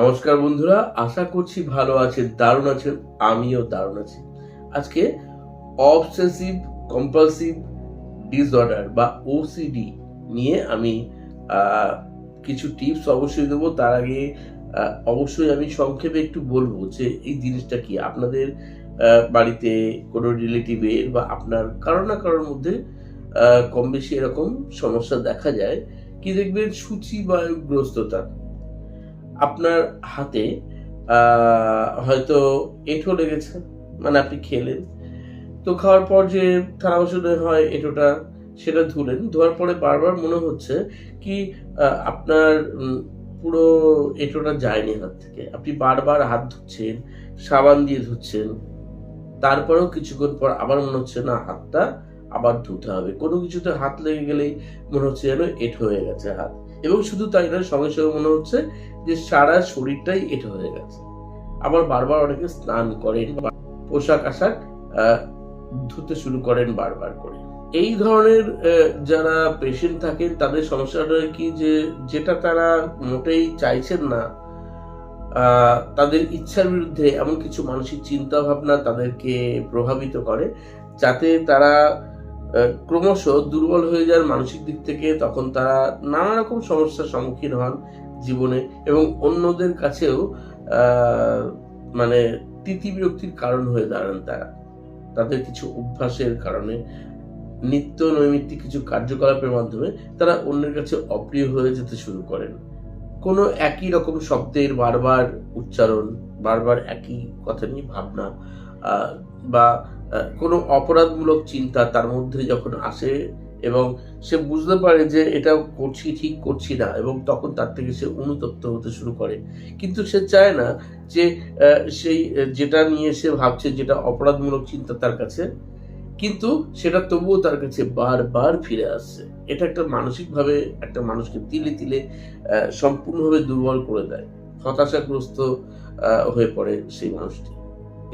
নমস্কার বন্ধুরা, আশা করছি ভালো আছেন, দারুণ আছেন, আমিও দারুণ আছি। আজকে অবসেসিভ কম্পালসিভ ডিসঅর্ডার বা ওসিডি নিয়ে আমি কিছু টিপস অবশ্যই দেবো। তার আগে অবশ্যই আমি সংক্ষেপে একটু বলব যে এই জিনিসটা কি? আপনাদের বাড়িতে কোনো রিলেটিভের বা আপনার কারও না কারোর মধ্যে কম বেশি এরকম সমস্যা দেখা যায়। কি দেখবেন? সূচি বায়ুগ্রস্ততা আপনার হাতে হয়তো এঁঠো লেগেছে মানে আপনি খেলেন। তো খাওয়ার পর যে থালা বাসনে হয় এঁঠোটা, সেটা ধুলেন। ধোয়ার পরে বারবার মনে হচ্ছে কি আপনার পুরো এঁঠোটা যায়নি হাত থেকে। আপনি বারবার হাত ধুচ্ছেন, সাবান দিয়ে ধুচ্ছেন। তারপরেও কিছুক্ষণ পর আবার মনে হচ্ছে, না, হাতটা আবার ধুতে হবে। কোনো কিছুতে হাত লেগে গেলেই মনে হচ্ছে যেন এঁঠো হয়ে গেছে হাত। এবং শুধু তাই নয়, সঙ্গে সঙ্গে মনে হচ্ছে যে সারা শরীরটাই এঁটো হয়ে গেছে। আবার বারবার অনেকে স্নান করেন পোশাক আশাক ধুতে শুরু করেন বারবার করে। এই ধরনের যারা পেশেন্ট থাকেন, তাদের সমস্যাটা কি যে, যেটা তারা মোটেই চাইছেন না তাদের ইচ্ছার বিরুদ্ধে এমন কিছু মানসিক চিন্তা ভাবনা তাদেরকে প্রভাবিত করে, যাতে তারা ক্রমশ দুর্বল হয়ে যান মানসিক দিক থেকে তখন তারা নানা রকম সমস্যার সম্মুখীন হন জীবনে এবং অন্যদের কাছেও মানে তিতি বিরক্তির কারণ হয়ে দাঁড়ান তারা। তাদের কিছু অভ্যাসের কারণে, নিত্য নৈমিত্তিক কিছু কার্যকলাপের মাধ্যমে তারা অন্যের কাছে অপ্রিয় হয়ে যেতে শুরু করেন। কোনো একই রকম শব্দের বারবার উচ্চারণ, বারবার একই কথা নিয়ে ভাবনা বা কোনো অপরাধমূলক চিন্তা তার মধ্যে যখন আসে এবং সে বুঝতে পারে যে এটা করছি, ঠিক করছি না এবং তখন তার থেকে সে অনুতপ্ত হতে শুরু করে। কিন্তু সে চায় না যে সেই, যেটা নিয়ে সে ভাবছে যেটা অপরাধমূলক চিন্তা তার কাছে, কিন্তু সেটা তবুও তার কাছে বারবার ফিরে আসছে। এটা একটা মানসিকভাবে একটা মানুষকে তিলে তিলে সম্পূর্ণভাবে দুর্বল করে দেয়। হতাশাগ্রস্ত হয়ে পড়ে সেই মানুষটি।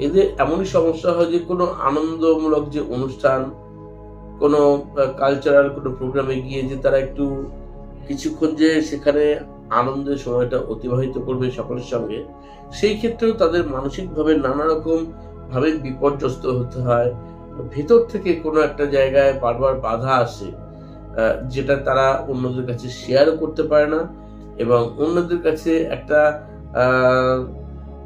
এদের এমনই সমস্যা হয় যে কোনো আনন্দমূলক যে অনুষ্ঠান, কোনো কালচারাল কোনো প্রোগ্রামে গিয়ে যে তারা একটু কিছুক্ষণ যে সেখানে আনন্দের সময়টা অতিবাহিত করবে সকলের সঙ্গে, সেই ক্ষেত্রেও তাদের মানসিকভাবে নানা রকম ভাবে বিপর্যস্ত হতে হয়। ভেতর থেকে কোনো একটা জায়গায় বারবার বাধা আসে যেটা তারা অন্যদের কাছে শেয়ারও করতে পারে না এবং অন্যদের কাছে একটা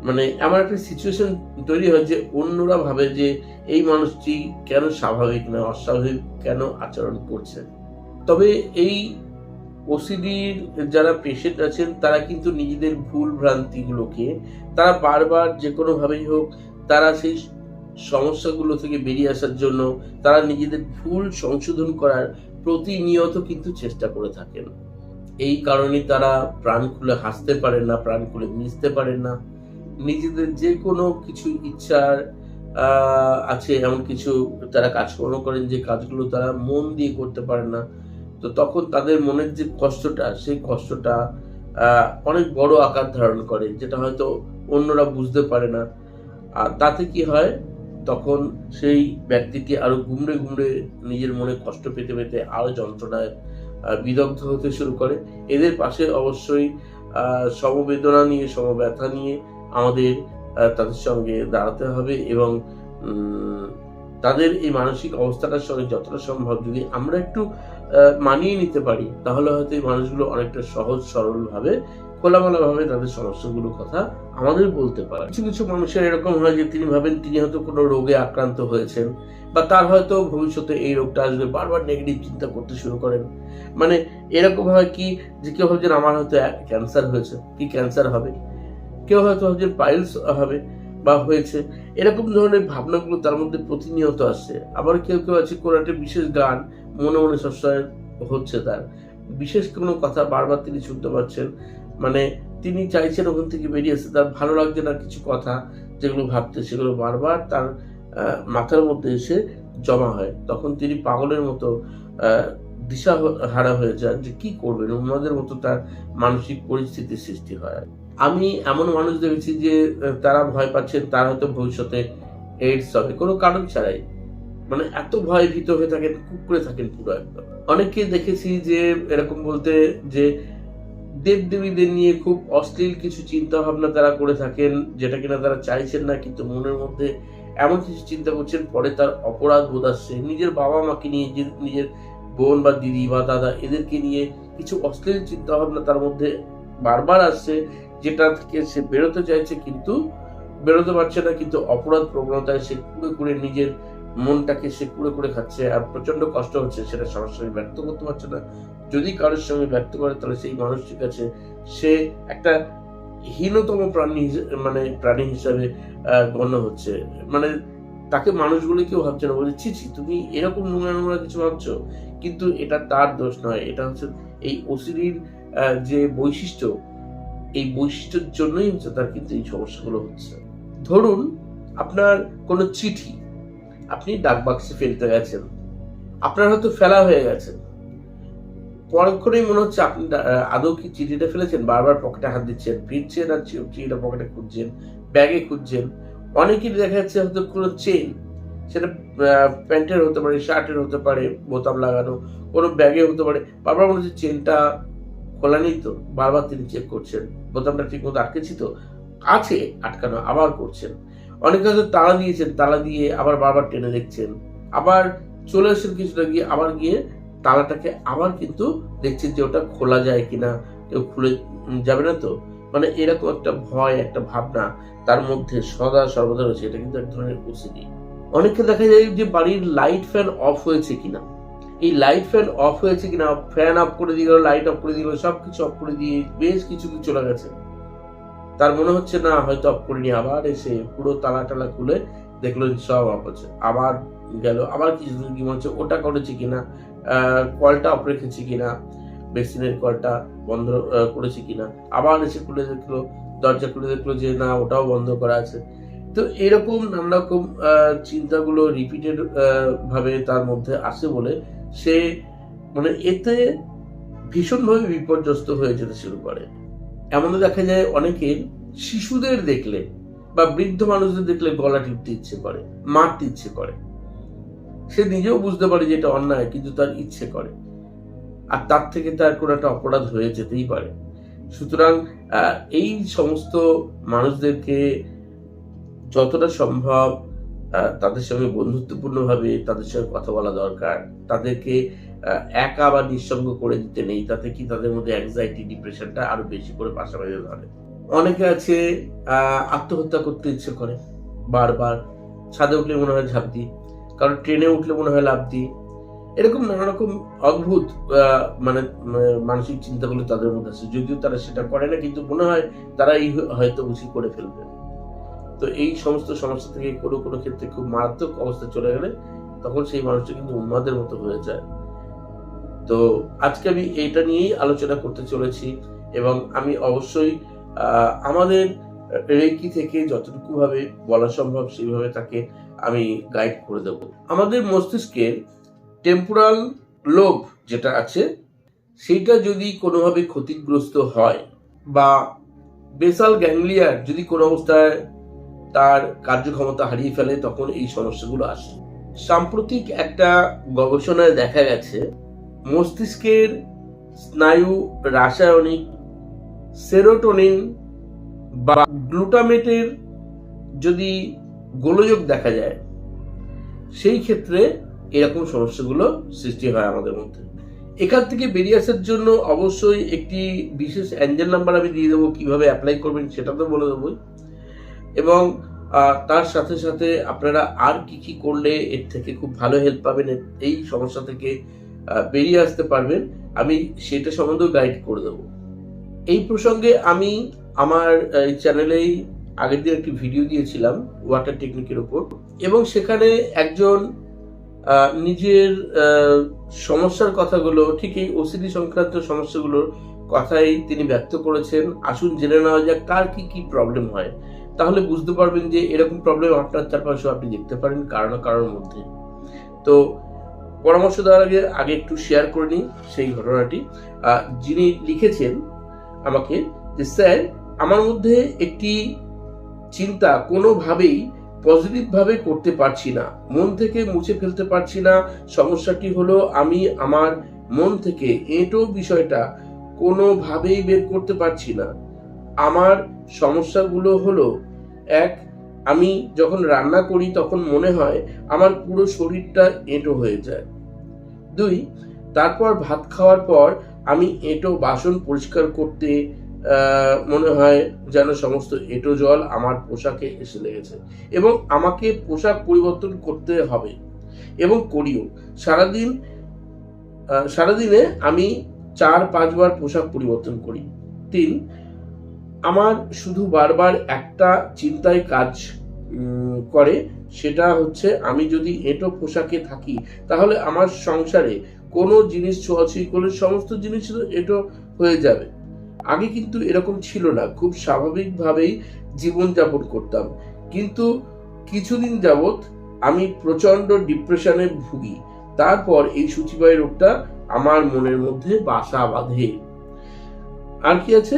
মানে এমন একটা সিচুয়েশন তৈরি হয় যে অন্যরা ভাবে যে এই মানুষটি কেন স্বাভাবিক না, অস্বাভাবিক কেন আচরণ করছে। তবে এই ওসিডির যারা পেশেন্ট আছেন, তারা কিন্তু নিজেদের ভুল ভ্রান্তিগুলোকে, তারা বারবার যে কোনোভাবেই হোক, তারা সেই সমস্যাগুলো থেকে বেরিয়ে আসার জন্য তারা নিজেদের ভুল সংশোধন করার প্রতিনিয়ত কিন্তু চেষ্টা করে থাকেন। এই কারণে তারা প্রাণ খুলে হাসতে পারেন না, প্রাণ খুলে মিশতে পারেন না। নিজেদের যে কোনো কিছু ইচ্ছার আছে, এমন কিছু তারা কাজকর্ম করেন যে কাজগুলো তারা মন দিয়ে করতে পারে না, তো তখন তাদের মনের যে কষ্টটা, সেই কষ্টটা অনেক বড় আকার ধারণ করে, যেটা হয়তো অন্যরা বুঝতে পারে না। আর তাতে কি হয়? তখন সেই ব্যক্তিটি আরও গুমড়ে গুমড়ে নিজের মনে কষ্ট পেতে পেতে আরও যন্ত্রণায় বিদগ্ধ হতে শুরু করে। এদের পাশে অবশ্যই সমবেদনা নিয়ে, সমব্যথা নিয়ে আমাদের তাদের সঙ্গে দাঁড়াতে হবে এবং তাদের এই মানসিক অবস্থাটার সঙ্গে যতটা সম্ভব যদি আমরা একটু মানিয়ে নিতে পারি, তাহলে হয়তো এই মানুষগুলো অনেকটা সহজ সরল ভাবে খোলামেলা ভাবে তাদের সমস্যাগুলোর কথা আমাদের বলতে পারে। কিছু কিছু মানুষের এরকম হয় যে তিনি ভাবেন তিনি হয়তো কোনো রোগে আক্রান্ত হয়েছেন বা তার হয়তো ভবিষ্যতে এই রোগটা আসবে, বারবার নেগেটিভ চিন্তা করতে শুরু করেন। মানে এরকম হয় কি, যে কেউ ভাবছেন আমার হয়তো ক্যান্সার হয়েছে, কি ক্যান্সার হবে? কেউ হয়তো ভাবছেন পাইলস হবে বা হয়েছে। এরকম ধরনের ভাবনাগুলো তার মধ্যে প্রতিনিয়ত আসছে। আবার কেউ কেউ আছে কোনো একটা বিশেষ গান মনে মনে সবসময় হচ্ছে তার। বিশেষ কোনো কথা বারবার তিনি শুনতে পাচ্ছেন। মানে তিনি চাইছেন ওখান থেকে বেরিয়ে আসতে। তার ভালো লাগছে না কিছু কথা যেগুলো ভাবতে, সেগুলো বারবার তার মাথার মধ্যে এসে জমা হয়। তখন তিনি পাগলের মতো দিশা হারা হয়ে যান যে কি করবেন? ওনাদের মতো তার মানসিক পরিস্থিতির সৃষ্টি হয়। আমি এমন মানুষ দেখেছি যে তারা ভয় পাচ্ছেন তার হয়তো ভবিষ্যতে এইডস হবে। কোনো কারণ ছাড়াই। মানে এত ভয় ভীত হয়ে থাকেন কুকুরে থাকেন পুরো একদম। অনেককে দেখেছি যে, এরকম বলতে যে, দেবদেবীদের নিয়ে খুব অশ্লীল কিছু চিন্তা ভাবনা তারা করে থাকেন, যেটা কিনা তারা চাইছেন না, কিন্তু মনের মধ্যে এমন কিছু চিন্তা করছেন, পরে তার অপরাধ বোধ আসছে। নিজের বাবা মাকে নিয়ে নিজের বোন বা দিদি বা দাদা, এদেরকে নিয়ে কিছু অশ্লীল চিন্তা ভাবনা তার মধ্যে বারবার আসছে। যেটা থেকে সে বেরোতে চাইছে কিন্তু বেরোতে পারছে না, কিন্তু অপরাধ প্রবণতায় সে কুড়ে কুড়ে নিজের মনটাকে সে কুড়ে কুড়ে খাচ্ছে আর প্রচণ্ড কষ্ট হচ্ছে, সেটা সরাসরি ব্যক্ত করতে পারছে না। যদি কারোর সঙ্গে ব্যক্ত করে, তাহলে সেই মানুষটির কাছে সে একটা হীনতম প্রাণী মানে প্রাণী হিসাবে গণ্য হচ্ছে। মানে তাকে মানুষগুলো কেউ ভাবছে না বলছে ছি ছি, তুমি এরকম নোংরা নোংরা কিছু ভাবছ? কিন্তু এটা তার দোষ নয়, এটা হচ্ছে এই ওসিডির যে বৈশিষ্ট্য এই বৈশিষ্ট্যের জন্যই হচ্ছে তার কিন্তু এই সমস্যাগুলো হচ্ছে। ধরুন, আপনার কোনো চিঠি, আপনি ডাক বাক্সে ফেলতে গেছেন, আপনার হয়তো ফেলা হয়ে গেছে। পরক্ষণেই মনে হচ্ছে আপনি আদৌ কি চিঠিটা ফেলেছেন? বারবার পকেটে হাত দিচ্ছেন, ফিরছেন আর চিঠিটা পকেটে খুঁজছেন, ব্যাগে খুঁজছেন। অনেকেই দেখা যাচ্ছে হয়তো কোনো চেন সেটা প্যান্টের হতে পারে শার্টের হতে পারে, বোতাম লাগানো, কোনো ব্যাগে হতে পারে, বারবার মনে হচ্ছে চেনটা খোলা তো বারবার তিনি চেক করছেন। বোতামটা ঠিক মতো আটকেছি তো? আছে, আটকানো, আবার করছেন। অনেকে হয়তো তালা দিয়েছেন, তালা দিয়ে আবার বারবার টেনে দেখছেন। আবার চলে আসেন কিছুটা গিয়ে, আবার গিয়ে তালাটাকে আবার কিন্তু দেখছেন যে ওটা খোলা যায় কিনা, কেউ খুলে যাবে না তো? মানে এরকম একটা ভয়, একটা ভাবনা তার মধ্যে সদা সর্বদা রয়েছে। এটা কিন্তু এক ধরনের অনেকে দেখা যায় যে বাড়ির লাইট ফ্যান অফ হয়েছে কিনা। এই লাইট ফ্যান অফ হয়েছে কিনা ফ্যান অফ করে দিয়ে গেল লাইট অফ করে দিয়ে গেল সবকিছু অফ করে দিয়ে বেশ কিছু কিছু চলে গেছে। তার মনে হচ্ছে, না, হয়তো অফ করিনি। আবার এসে পুরো তালা টালা খুলে দেখল সব অফ হচ্ছে। আবার গেল, আবার কিছু কি মনে হচ্ছে, ওটা করেছে কিনা কলটা অফ রেখেছি কিনা বেসিনের কলটা বন্ধ করেছি কিনা। আবার এসে খুলে দেখল, দরজা খুলে দেখল যে, না, ওটাও বন্ধ করা আছে। তো এরকম নানা রকম চিন্তাগুলো রিপিটেড ভাবে তার মধ্যে আসে বলে সে মানে এতে ভীষণভাবে বিপর্যস্ত হয়ে যেতে শুরু করে। এমনও দেখা যায় অনেকে শিশুদের দেখলে বা বৃদ্ধ মানুষদের দেখলে গলা টিপতে ইচ্ছে করে, মারতে ইচ্ছে করে। সে নিজেও বুঝতে পারে যে এটা অন্যায়, কিন্তু তার ইচ্ছে করে। আর তার থেকে তার কোনো একটা অপরাধ হয়ে যেতেই পারে। সুতরাং এই সমস্ত মানুষদেরকে যতটা সম্ভব তাদের সঙ্গে বন্ধুত্বপূর্ণভাবে তাদের সঙ্গে কথা বলা দরকার। তাদেরকে একা বা নিঃসঙ্গ করে দিতে নেই। তাতে কি তাদের মধ্যে অ্যাংজাইটি ডিপ্রেশনটা আরও বেশি করে পাশাপাশি ধরে? অনেকে আছে আত্মহত্যা করতে ইচ্ছে করে বারবার। ছাদে উঠলে মনে হয় ঝাঁপ দিই কারণ ট্রেনে উঠলে মনে হয় লাভ দিই এরকম নানা রকম অদ্ভুত আহ, মানে মানসিক চিন্তাগুলো তাদের মধ্যে আছে। যদিও তারা সেটা করে না কিন্তু মনে হয় তারা এই হয়তো বুঝি করে ফেলবে। তো এই সমস্ত সমস্যা থেকে কোনো কোনো ক্ষেত্রে খুব মারাত্মক অবস্থা চলে গেলে তখন সেই মানুষটা কিন্তু উন্মাদের মতো হয়ে যায়। তো আজকে আমি এইটা নিয়েই আলোচনা করতে চলেছি এবং আমি অবশ্যই আমাদের রেকি থেকে যতটুকু ভাবে বলা সম্ভব সেইভাবে তাকে আমি গাইড করে দেব। আমাদের মস্তিষ্কের টেম্পোরাল লোভ যেটা আছে, সেইটা যদি কোনোভাবে ক্ষতিগ্রস্ত হয় বা বেসাল গ্যাংলিয়ার যদি কোনো অবস্থায় তার কার্যক্ষমতা হারিয়ে ফেলে তখন এই সমস্যাগুলো আসে। সাম্প্রতিক একটা গবেষণায় দেখা গেছে, মস্তিষ্কের স্নায়ু রাসায়নিক সেরোটোনিন বা গ্লুটামেটের যদি গোলযোগ দেখা যায়, সেই ক্ষেত্রে এরকম সমস্যাগুলো সৃষ্টি হয় আমাদের মধ্যে। এখান থেকে বেরিয়ে আসার জন্য অবশ্যই একটি বিশেষ অ্যাঞ্জেল নাম্বার আমি দিয়ে দেবো, কীভাবে অ্যাপ্লাই করবেন সেটা তো বলে দেবোই। এবং তার সাথে সাথে আপনারা আর কি কি করলে এর থেকে খুব ভালো হেল্প পাবেন এই সমস্যা থেকে বেরিয়ে আসতে পারবেন, আমি সেটা সম্বন্ধেও গাইড করে দেবো। এই প্রসঙ্গে আমি আমার চ্যানেলেই আগের দিন একটি ভিডিও দিয়েছিলাম ওয়াটার টেকনিকের উপর, এবং সেখানে একজন নিজের সমস্যার কথাগুলো, ঠিক এই ওসিডি সংক্রান্ত সমস্যাগুলোর কথাই তিনি ব্যক্ত করেছেন। আসুন জেনে নেওয়া যাক কার কি কি প্রবলেম হয়। তাহলে বুঝতে পারবেন যে এরকম প্রবলেম আপনার চারপাশেও আপনি দেখতে পারেন কারও না কারোর মধ্যে। তো পরামর্শ দেওয়ার আগে আগে একটু শেয়ার করে নিই সেই ঘটনাটি। যিনি লিখেছেন আমাকে যে, স্যার, আমার মধ্যে একটি চিন্তা কোনোভাবেই পজিটিভ ভাবে করতে পারছি না। মন থেকে মুছে ফেলতে পারছি না। সমস্যাটি হলো আমি আমার মন থেকে এঁটো বিষয়টা কোনোভাবেই বের করতে পারছি না। আমার সমস্যাগুলো হলো, এক, আমি যখন রান্না করি তখন মনে হয় আমার পুরো শরীরটা এঁটো হয়ে যায়। দুই, তারপর ভাত খাওয়ার পর আমি এঁটো বাসন পরিষ্কার করতে মনে হয় যেন সমস্ত এঁটো জল আমার পোশাকে এসে লেগেছে এবং আমাকে পোশাক পরিবর্তন করতে হবে এবং করিও। সারাদিন সারাদিনে আমি চার পাঁচবার পোশাক পরিবর্তন করি। তিন আমার শুধু বারবার একটা চিন্তায় কাজ করে, সেটা হচ্ছে আমি যদি এঁটো পোশাকে থাকি, তাহলে আমার সংসারে কোনো জিনিস ছোঁয়াছুঁই করলে সমস্ত জিনিস এঁটো হয়ে যাবে। আগে কিন্তু এরকম ছিল না, খুব স্বাভাবিকভাবেই জীবনযাপন করতাম। কিন্তু কিছুদিন যাবৎ আমি প্রচণ্ড ডিপ্রেশনে ভুগি। তারপর এই সূচিবায়ু রোগটা আমার মনের মধ্যে বাসা বাঁধে। আর কি আছে?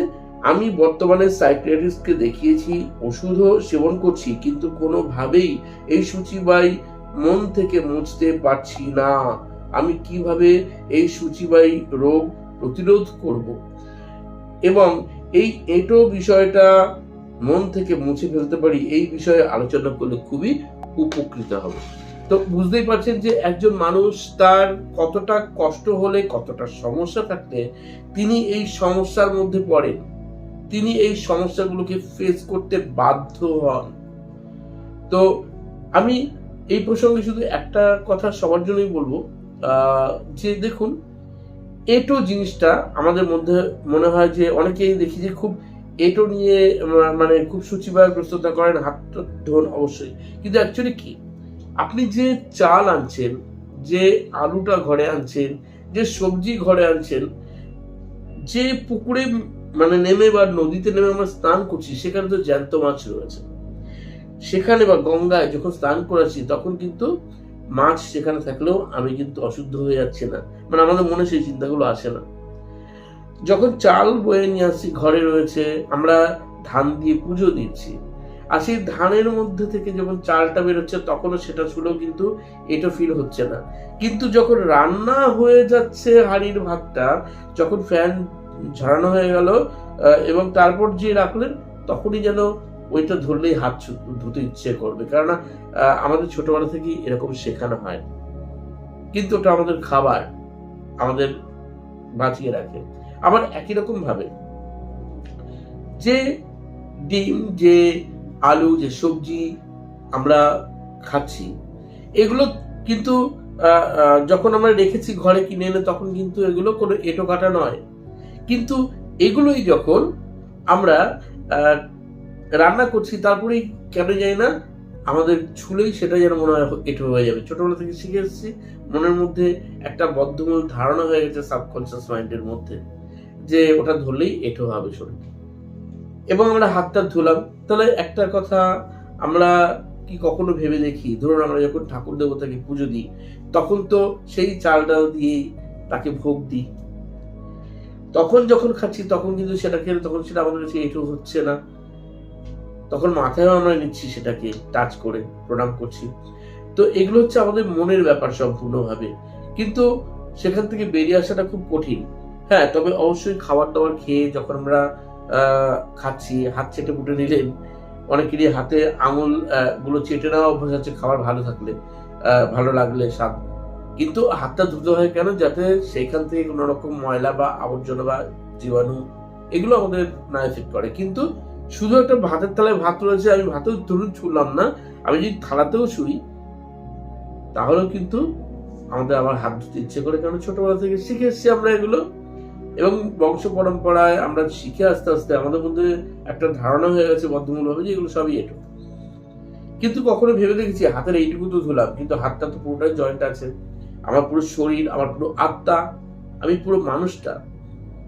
আমি বর্তমানে সাইকিয়াট্রিস্টকে দেখিয়েছি, ওষুধও সেবন করছি, কিন্তু কোনোভাবেই এই সূচিবাই মন থেকে মুছতে পারছি না। আমি কীভাবে এই সূচিবাই রোগ প্রতিরোধ করব? এবং এই এটো বিষয়টা মন থেকে মুছে ফেলতে পারি, এই বিষয়ে আলোচনা করলে খুবই উপকৃত হবে। তো বুঝতেই পারছেন যে একজন মানুষ তার কতটা কষ্ট হলে, কতটা সমস্যা থাকলে তিনি এই সমস্যার মধ্যে পড়েন। তিনি এই সমস্যাগুলোকে ফেস করতে বাধ্য হন। তো আমি এই প্রসঙ্গে শুধু একটা কথা সবার জন্যই বলব। যে দেখুন, এটো জিনিসটা আমাদের মধ্যে মনে হয় যে অনেকেই দেখি যে খুব এটো নিয়ে মানে খুব সূচিবায়গ্রস্ততা করেন, হাত ধোন অবশ্যই। কিন্তু অ্যাকচুয়ালি কি? আপনি যে চাল আনছেন, যে আলুটা ঘরে আনছেন, যে সবজি ঘরে আনছেন, যে পুকুরে মানে নেমে বা নদীতে নেমে আমরা স্নান করছি, সেখানে তো জ্যান্ত মাছ রয়েছে। সেখানে বা গঙ্গায় যখন স্নান করেছি তখন কিন্তু মাছ সেখানে থাকলেও আমি কিন্তু অশুদ্ধ হয়ে যাচ্ছে না। মানে আমাদের মনে সেই চিন্তাগুলো আসে না। যখন চাল বয়ে নিয়ে আসছি, ঘরে রয়েছে, আমরা ধান দিয়ে পুজো দিচ্ছি। আর সেই ধানের মধ্যে থেকে যখন চালটা বেরোচ্ছে, তখনও সেটা ছুলেও কিন্তু এটা ফিল হচ্ছে না। কিন্তু যখন রান্না হয়ে যাচ্ছে হাড়ির ভাতটা, যখন ফ্যান ঝরানো হয়ে গেল এবং তারপর যে রাখলেন, তখনই যেন ওইটা ধরলেই হাত ধুতে ইচ্ছে করবে। কেননা আমাদের ছোটবেলা থেকেই এরকম শেখানো হয়। কিন্তু ওটা আমাদের খাবার, আমাদের বাঁচিয়ে রাখে। আবার একই রকম ভাবে, যে ডিম, যে আলু, যে সবজি আমরা খাচ্ছি, এগুলো কিন্তু যখন আমরা রেখেছি ঘরে কিনে এনে, তখন কিন্তু এগুলো কোনো এটো কাটা নয়। কিন্তু এগুলোই যখন আমরা রান্না করছি, তারপরেই কেন যাই না আমাদের ছুলেই সেটা যেন মনে হয় এটো হয়ে যাবে। ছোটবেলা থেকে শিখে এসেছি, মনের মধ্যে একটা বদ্ধমূল ধারণা হয়ে গেছে সাবকনসিয়াস মাইন্ডের মধ্যে যে ওটা ধরলেই এটো হবে শরীর। এবং আমরা হাতটা ধুলাম। তাহলে একটা কথা আমরা কি কখনো ভেবে দেখি? ধরুন আমরা যখন ঠাকুর দেবতাকে পুজো দিই, তখন তো সেই চাল ডাল দিয়ে তাকে ভোগ দিই। তখন যখন খাচ্ছি, তখন কিন্তু সেটা খেলে তখন সেটা আমাদের কাছে এটু হচ্ছে না। তখন মাথায়ও আমরা নিচ্ছি সেটাকে টাচ করে, প্রণাম করছি। তো এগুলো হচ্ছে আমাদের মনের ব্যাপার সম্পূর্ণভাবে। কিন্তু সেখান থেকে বেরিয়ে আসাটা খুব কঠিন। হ্যাঁ তবে অবশ্যই খাবার দাবার খেয়ে যখন আমরা খাচ্ছি, হাত চেটে পুটে নিলেন, অনেকেরই হাতে আঙুলগুলো চেটে নেওয়া অভ্যাস আছে, খাবার ভালো থাকলে ভালো লাগলে, স্বাদ কিন্তু হাতটা ধুতে হয় কেন? যাতে সেইখান থেকে কোনো রকম ময়লা বা আবর্জনা বা জীবাণু, এগুলো আমাদের না এফেক্ট করে। কিন্তু শুধু একটা ভাতের থালায় ভাত রয়েছে আমি ভাতেও ধরুন ছুঁলাম না। আমি যদি থালাতেও শুই তাহলেও কিন্তু আমাদের আবার হাত ধুতে ইচ্ছে করে। কারণ ছোটবেলা থেকে শিখে এসছি আমরা এগুলো। এবং বংশ পরম্পরায় আমরা শিখে আস্তে আস্তে আমাদের মধ্যে একটা ধারণা হয়ে গেছে বদ্ধমূল ভাবে যে এগুলো সবই এটো কিন্তু কখনো ভেবে দেখেছি, হাতের এইটুকু তো ধুলাম, কিন্তু হাতটা তো পুরোটাই জয়েন্ট আছে। আমার পুরো শরীর, আমার পুরো আত্মা, আমি পুরো মানুষটা।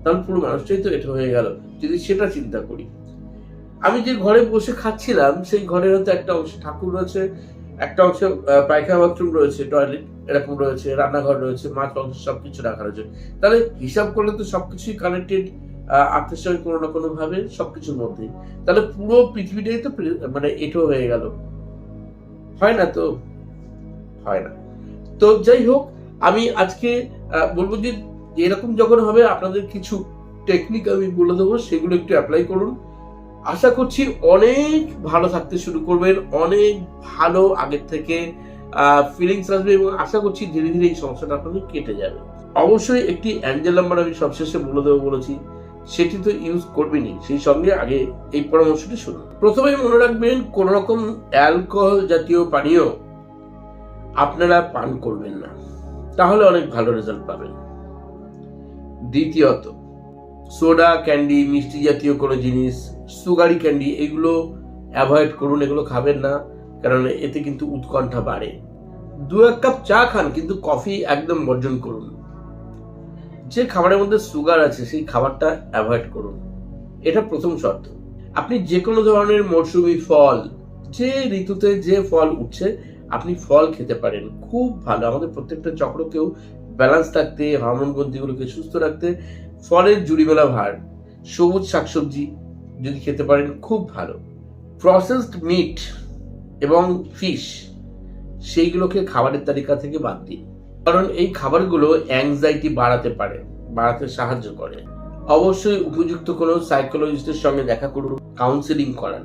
তাহলে পুরো মানুষটাই তো এটা হয়ে গেল। যদি সেটা চিন্তা করি। আমি যে ঘরে বসে খাচ্ছিলাম, সেই ঘরের হয়তো একটা অংশে ঠাকুর রয়েছে, একটা অংশে পায়খানা বাথরুম রয়েছে, টয়লেট এরকম রয়েছে, রান্নাঘর রয়েছে মাছ মাংস সবকিছু রাখা রয়েছে। তাহলে হিসাব করলে তো সবকিছুই কানেক্টেড আত্মের সঙ্গে কোনো না কোনো ভাবে সবকিছুর মধ্যে। তাহলে পুরো পৃথিবীটাই তো মানে এটো হয়ে গেল। হয় না তো? হয় না। তো যাই হোক, আমি আজকে বলব যে এরকম যখন হবে, আপনাদের কিছু টেকনিক আমি বলে দেবো, সেগুলো একটু অ্যাপ্লাই করুন। আশা করছি অনেক ভালো থাকতে শুরু করবেন, অনেক ভালো আগের থেকে ফিলিংস আসবে এবং আশা করছি ধীরে ধীরে এই সমস্যাটা আপনাদের কেটে যাবে। অবশ্যই একটি অ্যাঞ্জেল নাম্বার আমি সবশেষে বলে দেবো বলেছি, সেটি তো ইউজ করবেনই, সেই সঙ্গে আগে এই পরামর্শটি শুনুন। প্রথমে মনে রাখবেন, কোন রকম অ্যালকোহল জাতীয় পানীয় আপনারা পান করবেন না। তাহলে অনেক ভালো রেজাল্ট পাবেন। দ্বিতীয়ত সোডা ক্যান্ডি মিষ্টি জাতীয় কোনো জিনিস সুগারি ক্যান্ডি এগুলো অ্যাভয়েড করুন, এগুলো খাবেন না, কারণ এতে কিন্তু উৎকণ্ঠা বাড়ে। দু এক কাপ চা খান, কিন্তু কফি একদম বর্জন করুন। যে খাবারের মধ্যে সুগার আছে, সেই খাবারটা অ্যাভয়েড করুন। এটা প্রথম শর্ত। আপনি যে কোনো ধরনের মরশুমি, ফল, যে ঋতুতে যে ফল উঠছে আপনি ফল খেতে পারেন। খুব ভালো। আমাদের প্রত্যেকটা চক্রকেও ব্যালেন্স থাকতে হরমোন গ্রন্থিগুলোকে সুস্থ রাখতে ফলের জুড়িমেলা ভার, সবুজ শাকসবজি যদি খেতে পারেন, খুব ভালো। প্রসেসড মিট এবং ফিশ সেইগুলোকে খাবারের তালিকা থেকে বাদ দিন। কারণ এই খাবারগুলো অ্যাংজাইটি বাড়াতে পারে, বাড়াতে সাহায্য করে। অবশ্যই উপযুক্ত কোনো সাইকোলজিস্টের সঙ্গে দেখা করুন কাউন্সিলিং করান।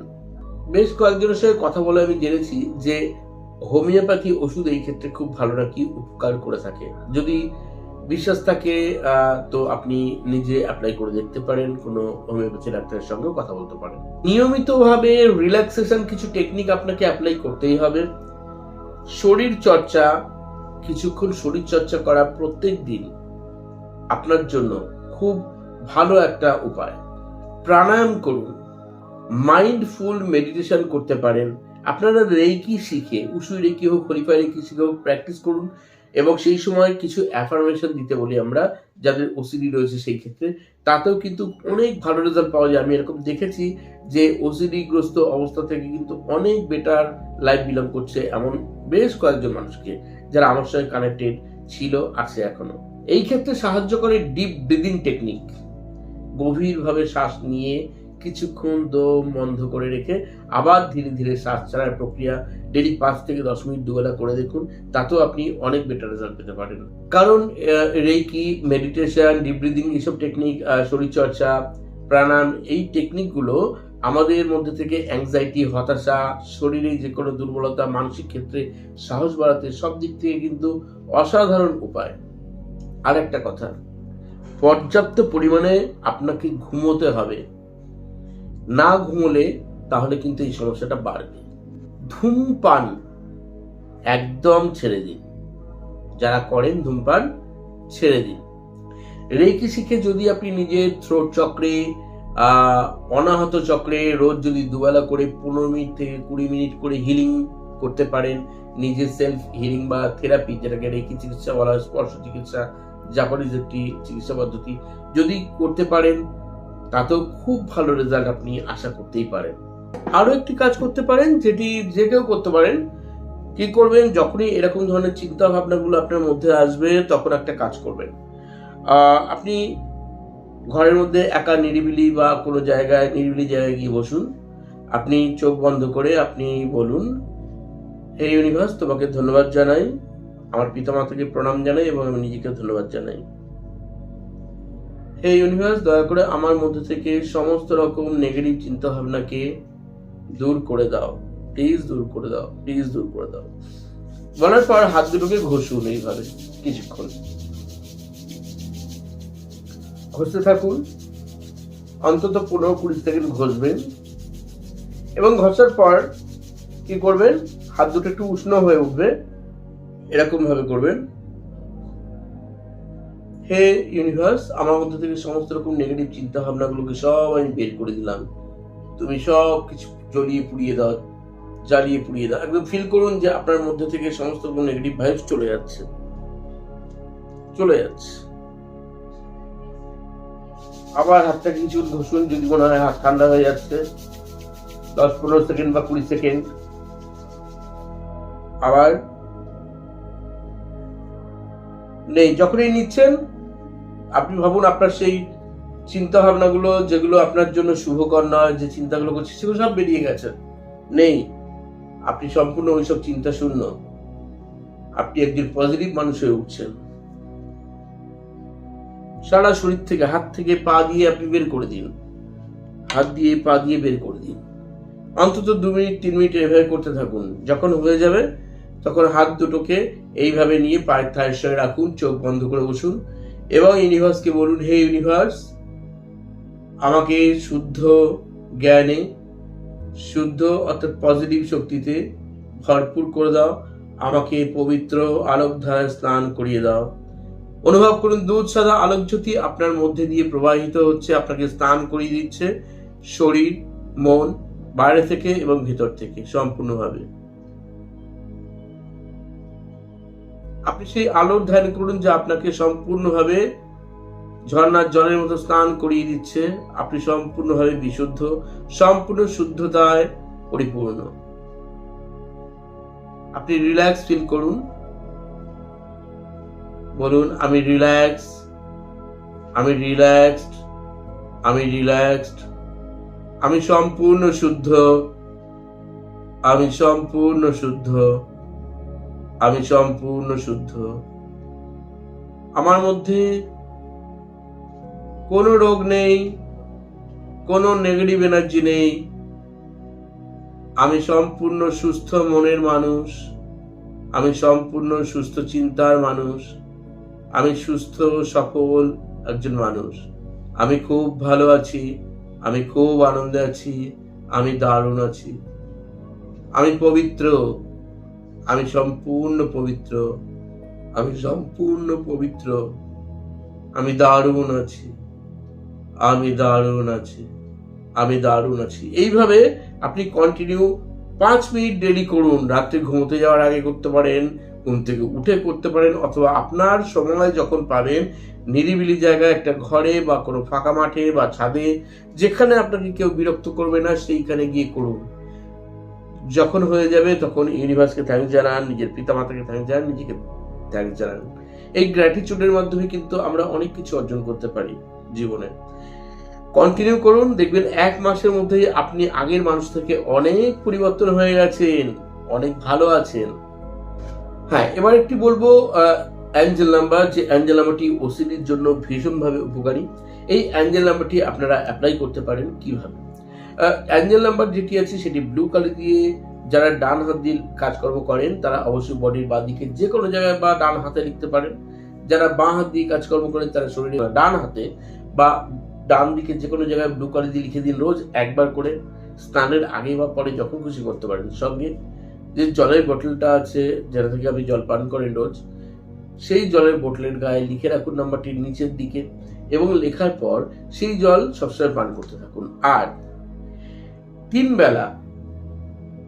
বেশ কয়েকজনের সঙ্গে কথা বলে আমি জেনেছি যে হোমিওপ্যাথি ওষুধ এই ক্ষেত্রে খুব ভালো নাকি উপকার করে থাকে? যদি বিশ্বাস থাকে তো আপনি নিজে অ্যাপ্লাই করে দেখতে পারেন, কোনো হোমিওপ্যাথি ডাক্তারের সঙ্গেও কথা বলতে পারেন। নিয়মিতভাবে রিল্যাক্সেশন কিছু টেকনিক আপনাকে অ্যাপ্লাই করতেই হবে। শরীর চর্চা, কিছুক্ষণ শরীর চর্চা করা প্রত্যেক দিন আপনার জন্য খুব ভালো একটা উপায়। প্রাণায়াম করুন মাইন্ডফুল মেডিটেশন করতে পারেন আপনারা রেকি শিখে, উসুই রেকি হোক হরিফাই রেকি শিখে হোক প্র্যাকটিস করুন এবং সেই সময় কিছু অ্যাফার্মেশন দিতে বলি আমরা, যাদের ওসিডি রয়েছে সেই ক্ষেত্রে। তাতেও কিন্তু অনেক ভালো রেজাল্ট পাওয়া যায়। আমি এরকম দেখেছি যে ওসিডিগ্রস্ত অবস্থা থেকে কিন্তু অনেক বেটার লাইফ বিলং করছে এমন বেশ কয়েকজন মানুষকে, যারা আমার সঙ্গে কানেক্টেড ছিল, আছে এখনও। এই ক্ষেত্রে সাহায্য করে ডিপ ব্রিদিং টেকনিক গভীরভাবে শ্বাস নিয়ে কিছুক্ষণ দম বন্ধ করে রেখে আবার ধীরে ধীরে শ্বাস ছাড়ার প্রক্রিয়া ডেলি পাঁচ থেকে দশ মিনিট দুবেলা করে দেখুন, তাতেও আপনি অনেক বেটার রেজাল্ট পেতে পারেন। কারণ রেকি মেডিটেশন ডিপ ব্রিদিং এইসব টেকনিক শরীরচর্চা, প্রাণায়াম এই টেকনিকগুলো আমাদের মধ্যে থেকে অ্যাংজাইটি হতাশা, শরীরে যে কোনো দুর্বলতা, মানসিক ক্ষেত্রে সাহস বাড়াতে সব দিক থেকে কিন্তু অসাধারণ উপায়। আর একটা কথা, পর্যাপ্ত পরিমাণে আপনাকে ঘুমোতে হবে। না ঘুমোলে তাহলে কিন্তু এই সমস্যাটা বাড়বে। ধূমপান একদম ছেড়ে দিন। যারা করেন ধূমপান ছেড়ে দিন। রেকি শিখে যদি আপনি নিজের থ্রোট চক্রে অনাহত চক্রে রোজ যদি দুবেলা করে পনেরো মিনিট থেকে কুড়ি মিনিট করে হিলিং করতে পারেন, নিজের সেলফ হিলিং বা থেরাপি যেটাকে রেকি চিকিৎসা বলা হয়, স্পর্শ চিকিৎসা জাপানিজ একটি চিকিৎসা পদ্ধতি যদি করতে পারেন তাতেও খুব ভালো রেজাল্ট আপনি আশা করতেই পারেন। আরও একটি কাজ করতে পারেন, যেটি যে কেউ করতে পারেন, কি করবেন, যখনই এরকম ধরনের চিন্তা ভাবনাগুলো আপনার মধ্যে আসবে, তখন একটা কাজ করবেন। আপনি ঘরের মধ্যে একা নিরিবিলি বা কোনো জায়গায়, নিরিবিলি জায়গায় গিয়ে বসুন। আপনি চোখ বন্ধ করে আপনি বলুন, হে ইউনিভার্স, তোমাকে ধন্যবাদ জানাই। আমার পিতামাতাকে প্রণাম জানাই এবং আমি নিজেকে ধন্যবাদ জানাই। হে ইউনিভার্স দয়া করে আমার মধ্যে থেকে সমস্ত রকম নেগেটিভ চিন্তা ভাবনাকে দূর করে দাও। প্লিজ দূর করে দাও প্লিজ দূর করে দাও। বলার পর হাত দুটোকে ঘষুন এইভাবে, কিছুক্ষণ। ঘষতে থাকুন। অন্তত পনেরো কুড়ি সেকেন্ড ঘষবেন। এবং ঘষার পর কি করবেন? হাত দুটো একটু উষ্ণ হয়ে উঠবে। এরকম ভাবে করবেন। হে ইউনিভার্স আমার মধ্যে থেকে সমস্ত রকম নেগেটিভ চিন্তা ভাবনাগুলোকে সব আমি বের করে দিলাম। তুমি সব কিছু জ্বলিয়ে পুড়িয়ে দাও, জ্বালিয়ে পুড়িয়ে দাও। একদম ফিল করুন যে আপনার মধ্যে থেকে সমস্ত রকম নেগেটিভ ভাইবস চলে যাচ্ছে। চলে যাচ্ছে। আবার হাতটা কিছু ঘষুন, যদি মনে হয় হাত ঠান্ডা হয়ে যাচ্ছে। দশ পনেরো সেকেন্ড বা কুড়ি সেকেন্ড আবার নেই। যখনই নিচ্ছেন, আপনি ভাবুন আপনার সেই চিন্তা ভাবনাগুলো যেগুলো আপনার জন্য শুভকর নয়, যে চিন্তাগুলো করছে, সেগুলো সব বেরিয়ে গেছে। নেই। আপনি সম্পূর্ণ ওইসব চিন্তা শূন্য। আপনি একজন পজিটিভ মানুষ হয়ে উঠছেন। সারা শরীর থেকে, হাত থেকে পা দিয়ে আপনি বের করে দিন। হাত দিয়ে, পা দিয়ে বের করে দিন। অন্তত দু মিনিট, তিন মিনিট এভাবে করতে থাকুন। যখন হয়ে যাবে তখন হাত দুটোকে এইভাবে নিয়ে পায়ের থায়ের রাখুন, চোখ বন্ধ করে বসুন এবং ইউনিভার্সকে বলুন, হে ইউনিভার্স, আমাকে শুদ্ধ জ্ঞানে, শুদ্ধ অর্থাৎ পজিটিভ শক্তিতে ভরপুর করে দাও, আমাকে পবিত্র আলোক ধারায় স্নান করিয়ে দাও। অনুভব করুন, দুধ সাদা আলোক জ্যোতি আপনার মধ্যে দিয়ে প্রবাহিত হচ্ছে, আপনাকে স্নান করিয়ে দিচ্ছে শরীর, মন, বাইরে থেকে এবং ভিতর থেকে সম্পূর্ণভাবে। আপনি সেই আলোর ধ্যান করুন যে আপনাকে সম্পূর্ণভাবে ঝর্ণার জলের মতো স্নান করিয়ে দিচ্ছে। আপনি সম্পূর্ণভাবে বিশুদ্ধ, সম্পূর্ণ শুদ্ধতায় পরিপূর্ণ। আপনি রিল্যাক্স ফিল করুন। বলুন, আমি রিল্যাক্স, আমি রিল্যাক্সড আমি রিল্যাক্সড, আমি সম্পূর্ণ শুদ্ধ, আমি সম্পূর্ণ শুদ্ধ। আমি সম্পূর্ণ শুদ্ধ। আমার মধ্যে কোনো রোগ নেই, কোনো নেগেটিভ এনার্জি নেই। আমি সম্পূর্ণ সুস্থ মনের মানুষ, আমি সম্পূর্ণ সুস্থ চিন্তার মানুষ, আমি সুস্থ সফল একজন মানুষ। আমি খুব ভালো আছি, আমি খুব আনন্দে আছি, আমি দারুণ আছি। আমি পবিত্র আমি সম্পূর্ণ পবিত্র, আমি সম্পূর্ণ পবিত্র, আমি দারুণ আছি, আমি দারুণ আছি, আমি দারুণ আছি। এইভাবে আপনি কন্টিনিউ পাঁচ মিনিট ডেলি করুন, রাত্রে ঘুমোতে যাওয়ার আগে করতে পারেন, ঘুম থেকে উঠে করতে পারেন, অথবা আপনার সময় যখন পাবেন, নিরিবিলি জায়গায় একটা ঘরে বা কোনো ফাঁকা মাঠে বা ছাদে, যেখানে আপনাকে কেউ বিরক্ত করবে না, সেইখানে গিয়ে করুন। যখন হয়ে যাবে তখন ইউনিভার্সকে থ্যাংক জানান, নিজের পিতামাতাকে থ্যাংক জানান, নিজেকে থ্যাংক জানান। এই গ্র্যাটিচিউডের মাধ্যমে কিন্তু আমরা অনেক কিছু অর্জন করতে পারি জীবনে। কন্টিনিউ করুন, দেখবেন এক মাসের মধ্যেই আপনি আগের মানুষ থেকে অনেক পরিবর্তন হয়ে গেছেন, অনেক ভালো আছেন। হ্যাঁ এবার একটি বলব অ্যাঞ্জেল নাম্বার যে অ্যাঞ্জেল নাম্বারটি ওসিডির জন্য ভীষণভাবে উপকারী। এই অ্যাঞ্জেল নাম্বারটি আপনারা অ্যাপ্লাই করতে পারেন কীভাবে? অ্যাঞ্জেল নাম্বার যেটি আছে সেটি ব্লু কালার দিয়ে যারা ডান হাত দিয়ে কাজকর্ম করেন, তারা অবশ্যই বডির বাঁ দিকে যে কোনো জায়গায় বা ডান হাতে লিখতে পারেন। যারা বাঁ হাত দিয়ে কাজকর্ম করেন, তারা শরীরে ডান হাতে বা ডান দিকে যে কোনো জায়গায় ব্লু কালার দিয়ে লিখে দিন রোজ একবার করে। স্নানের আগে বা পরে যখন খুশি করতে পারেন। সঙ্গে যে জলের বোতলটা আছে, যেটা থেকে আপনি জল পান করেন রোজ, সেই জলের বোতলের গায়ে লিখে রাখুন নাম্বারটির নিচের দিকে এবং লেখার পর সেই জল সবসময় পান করতে থাকুন। আর তিন বেলা।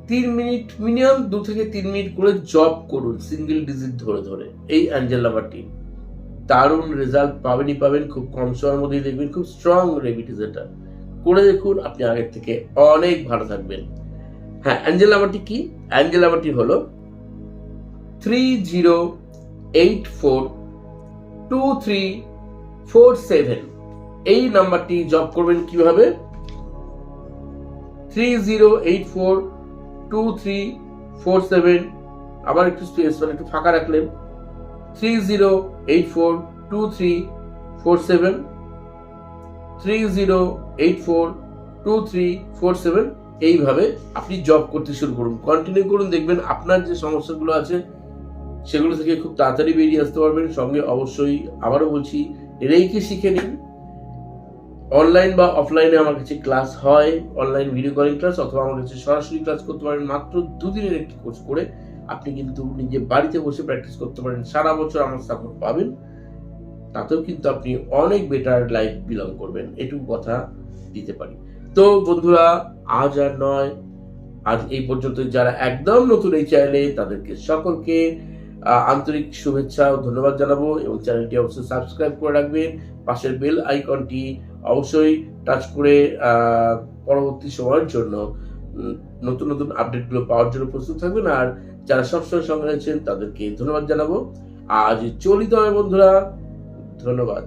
তিন মিনিট মিনিমাম দু থেকে তিন মিনিট করে জব করুন সিঙ্গেল ডিজিট ধরে ধরে, এই অ্যাঞ্জেল নাম্বারটি দারুণ রেজাল্ট পাবেনই পাবেন, খুব কম সময়ের মধ্যেই দেখবেন, খুব স্ট্রং রেমিডিজ এটা করে দেখুন, আপনি আগের থেকে অনেক ভালো থাকবেন। হ্যাঁ অ্যাঞ্জেল নাম্বারটি কি? অ্যাঞ্জেল নাম্বারটি হলো three zero eight four two three four seven এই নাম্বারটি জব করবেন কীভাবে? Three zero eight four two three four seven আবার একটু স্পেস মানে একটু ফাঁকা রাখলেন। Three zero eight four two three four seven three zero eight four two three four seven এইভাবে আপনি জব করতে শুরু করুন। কন্টিনিউ করুন, দেখবেন আপনার যে সমস্যাগুলো আছে, সেগুলো থেকে খুব তাড়াতাড়ি বেরিয়ে আসতে পারবেন। সঙ্গে অবশ্যই আবারও বলছি, রেইকে শিখে নিন। অনলাইন বা অফলাইনে আমার কাছে ক্লাস হয় অনলাইন ভিডিও কলিং ক্লাস অথবা আমার কাছে সরাসরি ক্লাস করতে পারেন মাত্র দুদিনের একটি কোর্স করে আপনি কিন্তু নিজে বাড়িতে বসে প্র্যাকটিস করতে পারেন। সারা বছর আমার সাপোর্ট পাবেন। তাতেও কিন্তু আপনি অনেক বেটার লাইফ বিলং করবেন। এটুকু কথা দিতে পারি। তো বন্ধুরা, আজ আর নয়। আজ এই পর্যন্ত যারা একদম নতুন এই চ্যানেলে তাদেরকে সকলকে আন্তরিক শুভেচ্ছা ও ধন্যবাদ জানাব এবং চ্যানেলটি অবশ্যই সাবস্ক্রাইব করে রাখবেন। পাশের বেল আইকনটি অবশ্যই টাচ করে পরবর্তী সময়ের জন্য নতুন নতুন আপডেটগুলো পাওয়ার জন্য প্রস্তুত থাকবেন আর যারা সবসময় সঙ্গে আছেন তাদেরকে ধন্যবাদ জানাব। আজ চলিত হয় বন্ধুরা। ধন্যবাদ।